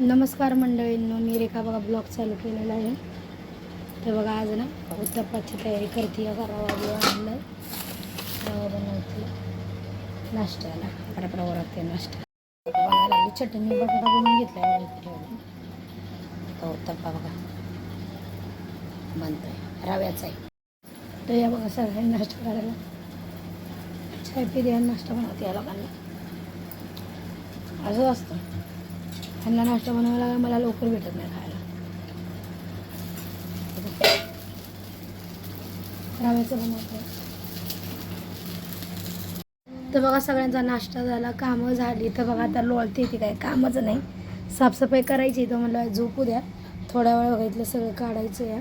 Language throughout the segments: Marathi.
नमस्कार मंडळींनो मी रेखा बघा ब्लॉग चालू केलेला आहे. तर बघा आज ना उत्तप्पाची तयारी करते या आणलं रवा बनवते. नाश्त्याला. बरोबर ओरखते नाश्ता. बघा लागली चटणी बटाटा बनवून घेतला आता उत्तप्पा बघा. बनतोय. रव्याचा आहे. तर या बघा सगळ्यांनी नाश्ता करायला. चाय पिते नाश्ता बनवते या लोकांना. असंच असतं. त्यांना नाश्ता बनवायला मला लवकर भेटत नाही खायला. रव्याचं बनवतो तर बघा सगळ्यांचा नाश्ता झाला कामं झाली. तर बघा आता लोळते ती काय कामच नाही. साफसफाई करायची तर म्हणलं झोपू द्या. थोड्या वेळ बघितलं सगळं काढायचं या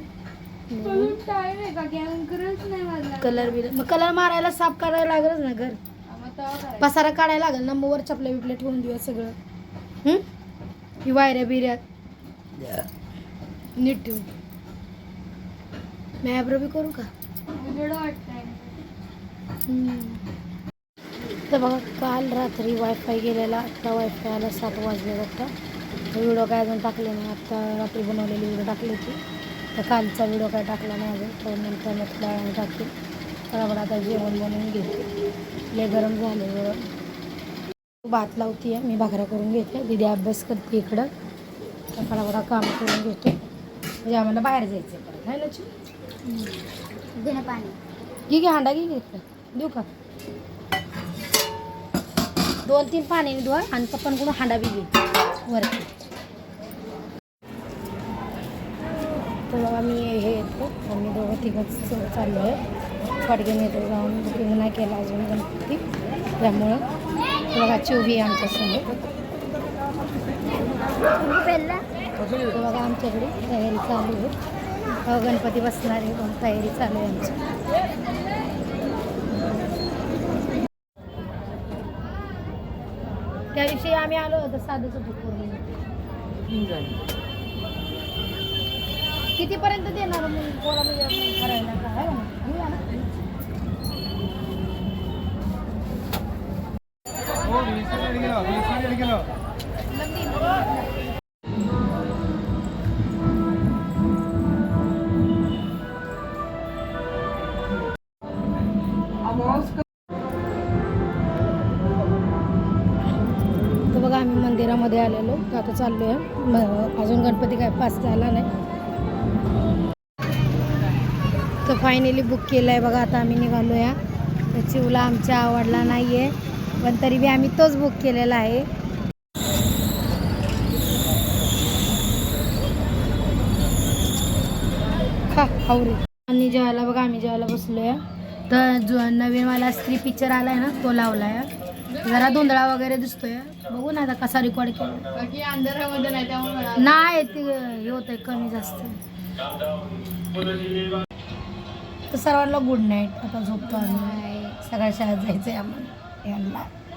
कलर बिलर मग कलर मारायला साफ करायला लागलच ना घर. पसारा काढायला लागेल ना मग वर चपल्या बिपल्या ठेवून देऊया सगळं. हं? वायऱ्या बिऱ्या नीट ठेवू मी आयब्रो बी करू का तर बघा काल रात्री वायफाय गेलेला आत्ता वायफाय आला सात वाजले आता व्हिडिओ काय अजून टाकले नाही आत्ता रात्री बनवलेली व्हिडिओ टाकली होती तर कालचा व्हिडिओ काय टाकला नाही अजून तर नंतर मग टाकते बरोबर आता जेवण बनवून घेते लय गरम झाले भात लावते मी भाकऱ्या करून घेते. दिदी अभ्यास करते इकडं. तर फटाफटा काम करून घेते. म्हणजे आम्हाला बाहेर जायचं आहे परत आहे ना पाणी. घे घे हांडा घे घे इकडं देऊ का? दोन तीन पाणी धुवा आणि पप्पांकडून हांडा बी घे. वरती. तर बघा मी हे येतो. आम्ही दोघं तिघंच चाललो आहे पडगेन येतो जाऊन बुकिंग नाही केलं अजून गणपती. त्यामुळं बघा आहे आमच्यासमोर बघा आमच्याकडे तयारी चालू आहे. गणपती बसणार आहे पण तयारी चालू आहे आमची. त्या दिवशी आम्ही आलो होतो साधंच करून. कितीपर्यंत देणार पोरा? म्हणजे करायला काय? बघा आम्ही मंदिरामध्ये आलेलो. तर आता चाललो आहे अजून गणपती काय पास झाला नाही. तर फायनली बुक केलं आहे बघा आता आम्ही निघालो या तर चिवला आमच्या आवडला नाही आहे पण तरी बी आम्ही तोच बुक केलेला आहे. खा खाऊ रे. आणि जेवायला बघा आम्ही जेवायला बसलो आहे तर जो नवीनवाला स्त्री पिक्चर आला आहे ना तो लावला आहे जरा धुंदळा वगैरे दिसतोय. बघू ना आता कसा रेकॉर्ड केला. बाकी अंधारामध्ये नाही त्यामुळे मला नाही ते हे होतंय कमी जास्त. तर सर्वांना गुड नाईट आता झोपतो आम्ही. सगळ्या शाळेत जायचंय आम्हाला. And.